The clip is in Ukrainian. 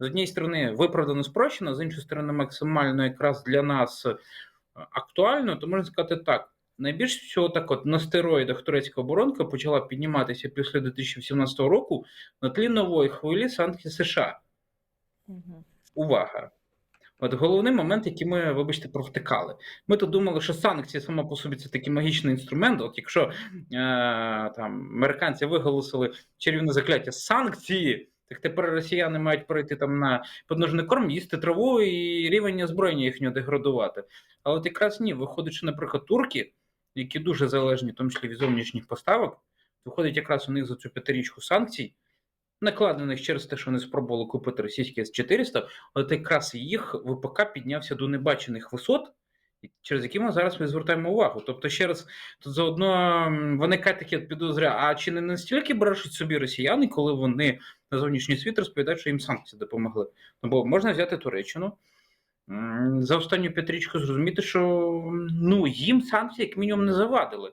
з однієї сторони виправдано спрощено, з іншої сторони, максимально якраз для нас е, актуально, то можна сказати так. Найбільш всього так от на стероїдах турецька оборонка почала підніматися після 2017 року на тлі нової хвилі санкцій США. Мгм. Увага! От головний момент, який ми, вибачте, провтикали. Ми то думали, що санкції сама по собі це такий магічний інструмент. От якщо е, там американці виголосили чарівне закляття санкції, так тепер росіяни мають перейти там на подножний корм, їсти траву і рівень озброєння їхнього деградувати. А от якраз ні, виходить, що, наприклад, турки, які дуже залежні, в тому числі від зовнішніх поставок, виходить якраз у них за цю п'ятирічку санкцій, накладених через те, що вони спробували купити російські С-400, от якраз їх ВПК піднявся до небачених висот, через які ми зараз ми звертаємо увагу. Тобто, ще раз, тут заодно виникає таке підозря, а чи не настільки брешуть собі росіяни, коли вони на зовнішній світ розповідають, що їм санкції допомогли? Ну, бо можна взяти Туреччину. За останню п'ятрічку зрозуміти, що ну, їм санкції як мінімум не завадили.